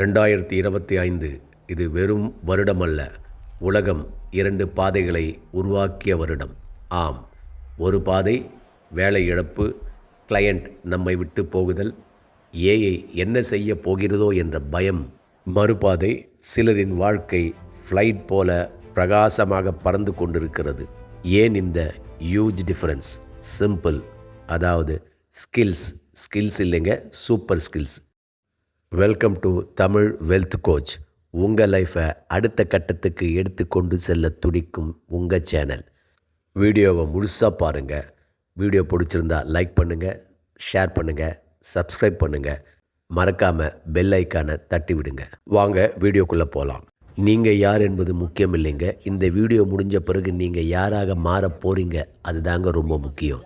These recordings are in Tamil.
ரெண்டாயிரத்தி இருபத்தி ஐந்து இது வெறும் வருடமல்ல. உலகம் இரண்டு பாதைகளை உருவாக்கிய வருடம். ஆம் ஒரு பாதை வேலை இழப்பு கிளையண்ட் நம்மை விட்டு போகுதல் ஏஐ என்ன செய்ய போகிறதோ என்ற பயம். மறுபாதை சிலரின் வாழ்க்கை ஃப்ளைட் போல பிரகாசமாக பறந்து கொண்டிருக்கிறது. ஏன் இந்த ஹியூஜ் டிஃப்ரென்ஸ் சிம்பிள் அதாவது ஸ்கில்ஸ் ஸ்கில்ஸ் இல்லைங்க super skills welcome to Tamil wealth coach உங்கள் லைஃப்பை அடுத்த கட்டத்துக்கு எடுத்து கொண்டு செல்ல துடிக்கும் உங்கள் சேனல் வீடியோவை முழுசாக பாருங்கள் வீடியோ பிடிச்சிருந்தா லைக் பண்ணுங்கள் ஷேர் பண்ணுங்கள் சப்ஸ்கிரைப் பண்ணுங்கள் மறக்காமல் பெல் ஐக்கானை தட்டி விடுங்க. வாங்க வீடியோக்குள்ளே போகலாம் நீங்கள் யார் என்பது முக்கியம் இல்லைங்க. இந்த வீடியோ முடிஞ்ச பிறகு நீங்கள் யாராக மாற போகிறீங்க அதுதாங்க ரொம்ப முக்கியம்.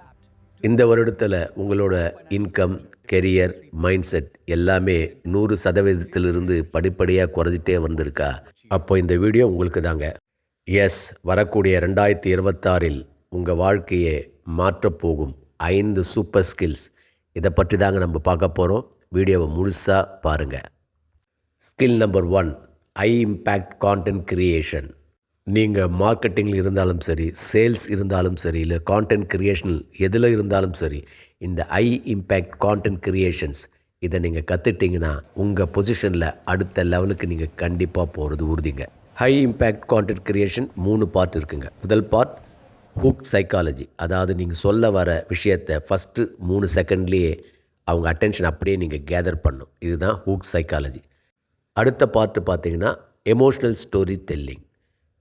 இந்த வருடத்தில் உங்களோட இன்கம் கெரியர் மைண்ட் செட் எல்லாமே நூறு சதவீதத்திலிருந்து படிப்படியாக குறைஞ்சிட்டே வந்திருக்கா? அப்போ இந்த வீடியோ உங்களுக்கு தாங்க. எஸ் வரக்கூடிய ரெண்டாயிரத்தி இருபத்தாறில் உங்கள் வாழ்க்கையை மாற்றப்போகும் ஐந்து சூப்பர் ஸ்கில்ஸ் இதை பற்றி தாங்க நம்ம பார்க்க போகிறோம் வீடியோவை முழுசாக பாருங்கள் skill number one high impact content creation நீங்கள் மார்க்கெட்டிங்கில் இருந்தாலும் சரி சேல்ஸ் இருந்தாலும் சரி இல்லை கான்டென்ட் கிரியேஷனில் எதில் இருந்தாலும் சரி இந்த ஐ இம்பேக்ட் கான்டென்ட் கிரியேஷன்ஸ் இதை நீங்கள் கற்றுட்டிங்கன்னா உங்கள் பொசிஷனில் அடுத்த லெவலுக்கு நீங்கள் கண்டிப்பாக போகிறது உறுதிங்க. ஹை இம்பேக்ட் கான்டென்ட் கிரியேஷன் மூணு பார்ட் இருக்குங்க. முதல் பார்ட் ஹூக் சைக்காலஜி அதாவது நீங்கள் சொல்ல வர விஷயத்தை ஃபஸ்ட்டு மூணு செகண்ட்லேயே அவங்க அட்டென்ஷன் அப்படியே நீங்கள் கேதர் பண்ணும். இதுதான் ஹூக் சைக்காலஜி அடுத்த பார்ட்டு பார்த்தீங்கன்னா எமோஷ்னல் ஸ்டோரி டெல்லிங்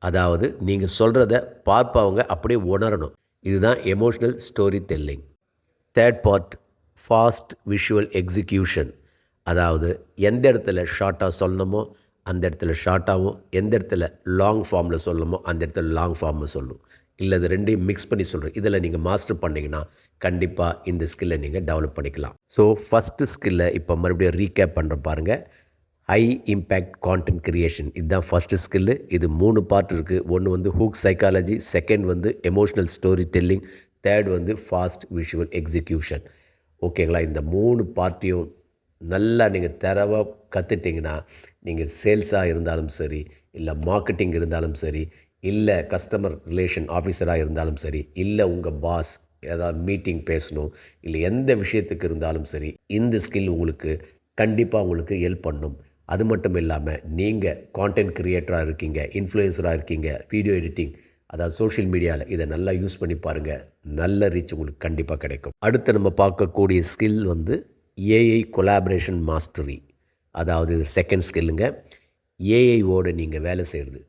அதாவது நீங்கள் சொல்கிறத பார்ப்பவங்க அப்படியே உணரணும். இதுதான் emotional storytelling third part fast visual execution அதாவது எந்த இடத்துல ஷார்ட்டாக சொல்லணுமோ அந்த இடத்துல ஷார்ட்டாகவும் எந்த இடத்துல லாங் ஃபார்மில் சொல்லணுமோ அந்த இடத்துல லாங் ஃபார்மில் சொல்லணும் இல்லை அது ரெண்டையும் மிக்ஸ் பண்ணி சொல்கிறோம் இதில் நீங்கள் மாஸ்டர் பண்ணிங்கன்னா கண்டிப்பாக இந்த ஸ்கில்லை நீங்கள் டெவலப் பண்ணிக்கலாம். ஸோ ஃபஸ்ட்டு ஸ்கில்லை இப்போ மறுபடியும் ரீகேப் பண்ணுற பாருங்கள் ஹை இம்பேக்ட் கான்டென்ட் கிரியேஷன் இதுதான் ஃபஸ்ட்டு ஸ்கில்லு இது மூணு பார்ட் இருக்குது ஒன்று வந்து ஹூக் சைக்காலஜி செகண்ட் வந்து எமோஷ்னல் ஸ்டோரி டெல்லிங் தேர்ட் வந்து ஃபாஸ்ட் விஷுவல் எக்ஸிக்யூஷன் ஓகேங்களா இந்த மூணு பார்ட்டியும் நல்லா நீங்கள் தரவாக கற்றுட்டிங்கன்னா நீங்கள் சேல்ஸாக இருந்தாலும் சரி இல்லை மார்க்கெட்டிங் இருந்தாலும் சரி இல்லை கஸ்டமர் ரிலேஷன் ஆஃபீஸராக இருந்தாலும் சரி இல்லை உங்கள் பாஸ் ஏதாவது மீட்டிங் பேசணும் இல்லை எந்த விஷயத்துக்கு இருந்தாலும் சரி இந்த ஸ்கில் உங்களுக்கு கண்டிப்பாக உங்களுக்கு ஹெல்ப் பண்ணும். அது மட்டும் இல்லாமல் நீங்கள் கான்டென்ட் க்ரியேட்டராக இருக்கீங்க இன்ஃப்ளூயன்சராக இருக்கீங்க வீடியோ எடிட்டிங் அதாவது சோஷியல் மீடியாவில் இதை நல்லா யூஸ் பண்ணி பாருங்கள் நல்ல ரீச் உங்களுக்கு கண்டிப்பாக கிடைக்கும். அடுத்து நம்ம பார்க்கக்கூடிய ஸ்கில் வந்து ஏஐ கொலாபரேஷன் மாஸ்டரி அதாவது செகண்ட் ஸ்கில்லுங்க ஏஐவோடு நீங்கள் வேலை செய்கிறது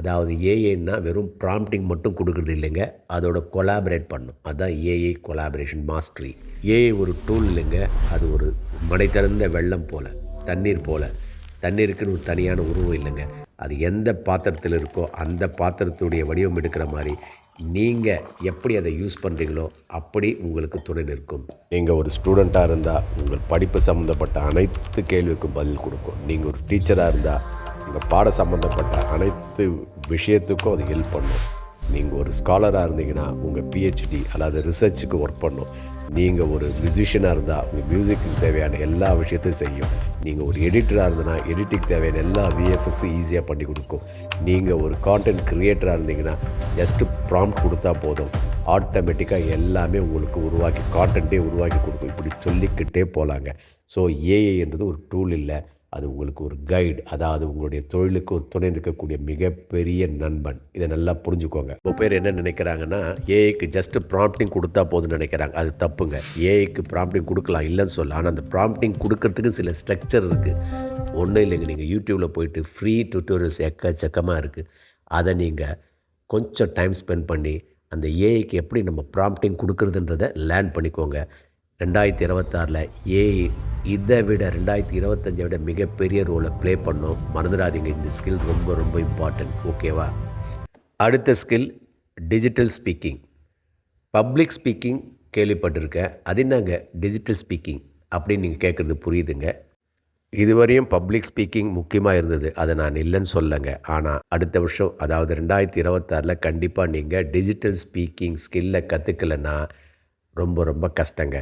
அதாவது ஏஐன்னா வெறும் ப்ராம்ப்டிங் மட்டும் கொடுக்குறது இல்லைங்க. அதோட கொலாபரேட் பண்ணும். அதுதான் ஏஐ கொலாபரேஷன் மாஸ்டரி ஏஐ ஒரு டூல் இல்லைங்க. அது ஒரு மடை திறந்த வெள்ளம் போல். தண்ணீர் போல். தண்ணீருக்குன்னு ஒரு தனியான உருவம் இல்லைங்க. அது எந்த பாத்திரத்தில் இருக்கோ அந்த பாத்திரத்துடைய வடிவம் எடுக்கிற மாதிரி நீங்கள் எப்படி அதை யூஸ் பண்ணுறீங்களோ அப்படி உங்களுக்கு துணை நிற்கும். நீங்கள் ஒரு ஸ்டூடெண்ட்டாக இருந்தால் உங்கள் படிப்பு சம்மந்தப்பட்ட அனைத்து கேள்விக்கும் பதில் கொடுக்கும். நீங்கள் ஒரு டீச்சராக இருந்தால் உங்கள் பாட சம்மந்தப்பட்ட அனைத்து விஷயத்துக்கும் அது ஹெல்ப் பண்ணும். நீங்கள் ஒரு ஸ்காலராக இருந்தீங்கன்னா உங்கள் பிஹெச்டி அதாவது ரிசர்ச்சுக்கு ஒர்க் பண்ணும். நீங்கள் ஒரு மியூசிஷியனாக இருந்தால் உங்கள் மியூசிக்கு தேவையான எல்லா விஷயத்தையும் செய்யும். நீங்கள் ஒரு எடிட்டராக இருந்தனா எடிட்டிங் தேவையான எல்லா விஎஃப்எக்ஸும் ஈஸியாக பண்ணி கொடுக்கும். நீங்கள் ஒரு கான்டென்ட் க்ரியேட்டராக இருந்தீங்கன்னா ஜஸ்ட்டு ப்ராம்ப்ட் கொடுத்தா போதும். ஆட்டோமேட்டிக்காக எல்லாமே உங்களுக்கு உருவாக்கி கான்டென்ட்டே உருவாக்கி கொடுக்கும். இப்படி சொல்லிக்கிட்டே போகலாங்க ஸோ ஏஐ என்றது ஒரு டூல் இல்லை. அது உங்களுக்கு ஒரு கைடு அதாவது உங்களுடைய தொழிலுக்கு ஒரு துணை இருக்கக்கூடிய மிகப்பெரிய நண்பன். இதை நல்லா புரிஞ்சுக்கோங்க. இப்போ பேர் என்ன நினைக்கிறாங்கன்னா ஏஐக்கு ஜஸ்ட் ப்ராம்ப்டிங் கொடுத்தா போதும்னு நினைக்கிறாங்க. அது தப்புங்க. ஏஐக்கு ப்ராம்ப்டிங் கொடுக்கலாம் இல்லைன்னு சொல்ல ஆனால் அந்த ப்ராம்ப்டிங் கொடுக்கறதுக்கு சில ஸ்ட்ரக்சர் இருக்குது ஒன்றும் இல்லைங்க. நீங்கள் யூடியூப்பில் போயிட்டு ஃப்ரீ டுட்டோரியல்ஸ் எக்கச்சக்கமாக இருக்குது அதை நீங்கள் கொஞ்சம் டைம் ஸ்பெண்ட் பண்ணி அந்த ஏஐக்கு எப்படி நம்ம ப்ராம்ப்டிங் கொடுக்குறதுன்றதை லேர்ன் பண்ணிக்கோங்க. ரெண்டாயிரத்தி இருபத்தாறில் ஏஐ இதை விட ரெண்டாயிரத்தி இருபத்தஞ்சை விட மிகப்பெரிய ரோலை ப்ளே பண்ணோம். மறந்துடாதீங்க இந்த ஸ்கில் ரொம்ப ரொம்ப இம்பார்ட்டன்ட் ஓகேவா அடுத்த skill digital speaking public speaking கேள்விப்பட்டிருக்கேன். அது என்னங்க? டிஜிட்டல் ஸ்பீக்கிங் அப்படின்னு நீங்கள் கேட்குறது புரியுதுங்க. இதுவரையும் பப்ளிக் ஸ்பீக்கிங் முக்கியமாக இருந்தது. அதை நான் இல்லைன்னு சொல்லலைங்க ஆனால் அடுத்த வருஷம் அதாவது ரெண்டாயிரத்தி இருபத்தாறில் கண்டிப்பாக நீங்கள் டிஜிட்டல் ஸ்பீக்கிங் ஸ்கில்லை கற்றுக்கலைன்னா ரொம்ப ரொம்ப கஷ்டங்க.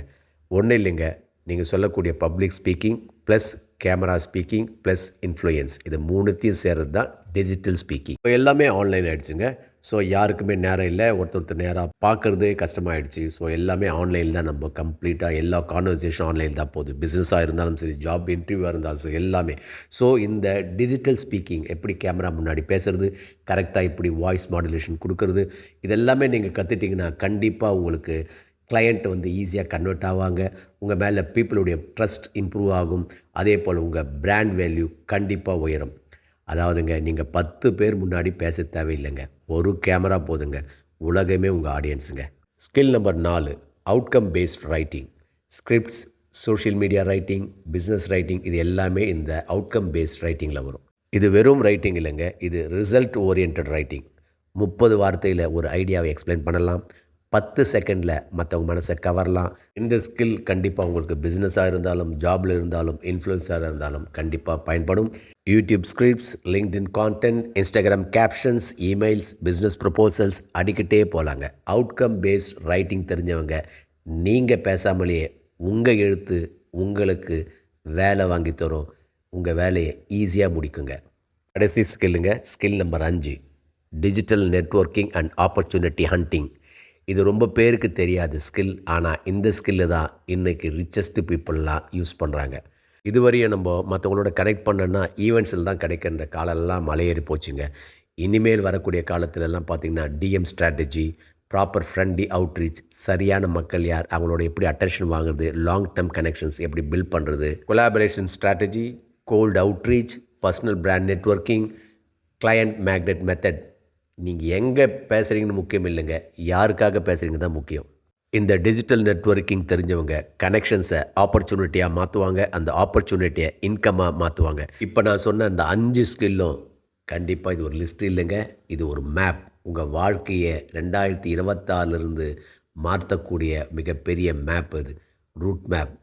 ஒன்றும் இல்லைங்க. நீங்கள் சொல்லக்கூடிய public speaking plus camera speaking plus influence இது மூணுத்தையும் சேர்றது தான் டிஜிட்டல் ஸ்பீக்கிங் இப்போ எல்லாமே ஆன்லைன் ஆகிடுச்சுங்க ஸோ யாருக்குமே நேரம் இல்லை. ஒருத்தர் ஒருத்தர் நேராக பார்க்குறதே கஷ்டமாயிடுச்சு. ஸோ எல்லாமே ஆன்லைனில் தான் நம்ம கம்ப்ளீட்டாக எல்லா கான்வர்சேஷன் ஆன்லைன் தான் போகுது. பிஸ்னஸாக இருந்தாலும் சரி ஜாப் இன்டர்வியூவாக இருந்தாலும் சரி எல்லாமே. ஸோ இந்த டிஜிட்டல் ஸ்பீக்கிங் எப்படி கேமரா முன்னாடி பேசுகிறது கரெக்டாக இப்படி வாய்ஸ் மாடுலேஷன் கொடுக்கறது இதெல்லாமே நீங்கள் கற்றுட்டிங்கன்னா கண்டிப்பாக உங்களுக்கு கிளையண்ட் வந்து ஈஸியாக கன்வெர்ட் ஆவாங்க. உங்கள் மேலே பீப்புளுடைய ட்ரஸ்ட் இம்ப்ரூவ் ஆகும். அதே போல் உங்கள் பிராண்ட் வேல்யூ கண்டிப்பாக உயரும். அதாவதுங்க நீங்கள் பத்து பேர் முன்னாடி பேச தேவையில்லைங்க. ஒரு கேமரா போதுங்க. உலகமே உங்கள் ஆடியன்ஸுங்க ஸ்கில் நம்பர் நாலு outcome based writing scripts social media writing business writing இது எல்லாமே இந்த அவுட்கம் பேஸ்ட் ரைட்டிங்கில் வரும். இது வெறும் ரைட்டிங் இல்லைங்க. இது ரிசல்ட் ஓரியன்ட் ரைட்டிங் முப்பது வார்த்தையில் ஒரு ஐடியாவை எக்ஸ்பிளைன் பண்ணலாம். பத்து செகண்டில் மற்றவங்க மனசை கவரலாம். இந்த ஸ்கில் கண்டிப்பாக உங்களுக்கு பிஸ்னஸாக இருந்தாலும் ஜாபில் இருந்தாலும் இன்ஃப்ளூயன்ஸாக இருந்தாலும் கண்டிப்பாக பயன்படும். YouTube scripts LinkedIn content Instagram captions emails business proposals அடிக்கிட்டே போகலாங்க அவுட்கம் பேஸ்ட் ரைட்டிங் தெரிஞ்சவங்க நீங்கள் பேசாமலேயே உங்கள் எழுத்து உங்களுக்கு வேலை வாங்கி தரும். உங்கள் வேலையை ஈஸியாக முடிக்குங்க. கடைசி ஸ்கில்லுங்க ஸ்கில் நம்பர் அஞ்சு. Digital networking and opportunity hunting இது ரொம்ப பேருக்கு தெரியாத ஸ்கில். ஆனால் இந்த ஸ்கில்லு தான் இன்றைக்கி ரிச்சஸ்ட் பீப்புளெலாம் யூஸ் பண்ணுறாங்க இதுவரையும் நம்ம மற்றவங்களோட கனெக்ட் பண்ணோன்னா ஈவெண்ட்ஸில் தான் கிடைக்கின்ற காலெல்லாம் மலையேறி போச்சுங்க. இனிமேல் வரக்கூடிய காலத்திலலாம் பார்த்திங்கன்னா DM strategy proper friendly outreach சரியான மக்கள் யார் அவங்களோட எப்படி அட்டென்ஷன் வாங்குறது லாங் டேர்ம் கனெக்ஷன்ஸ் எப்படி பில்ட் பண்ணுறது collaboration strategy cold outreach personal brand networking client magnet method நீங்கள் எங்கே பேசுகிறீங்கன்னு முக்கியம் இல்லைங்க. யாருக்காக பேசுகிறீங்க தான் முக்கியம். இந்த டிஜிட்டல் நெட்வொர்க்கிங் தெரிஞ்சவங்க கனெக்ஷன்ஸை ஆப்பர்ச்சுனிட்டியாக மாற்றுவாங்க அந்த ஆப்பர்ச்சுனிட்டியை இன்கம்மாக மாற்றுவாங்க இப்போ நான் சொன்ன அந்த அஞ்சு ஸ்கில்லும் கண்டிப்பாக இது ஒரு லிஸ்ட் இல்லைங்க. இது ஒரு மேப் உங்கள் வாழ்க்கையை ரெண்டாயிரத்தி இருபத்தாறுலேருந்து மாற்றக்கூடிய மிகப்பெரிய மேப் இது ரூட் மேப்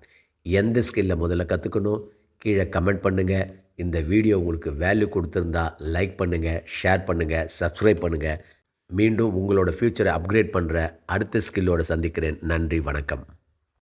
எந்த ஸ்கில்லை முதல்ல கற்றுக்கணும் கீழே கமெண்ட் பண்ணுங்கள் இந்த வீடியோ உங்களுக்கு வேல்யூ கொடுத்துருந்தா லைக் பண்ணுங்கள் ஷேர் பண்ணுங்கள் சப்ஸ்கிரைப் பண்ணுங்கள் மீண்டும் உங்களோட ஃப்யூச்சரை அப்கிரேட் பண்ணுற அடுத்த ஸ்கில்லோடு சந்திக்கிறேன். நன்றி வணக்கம்.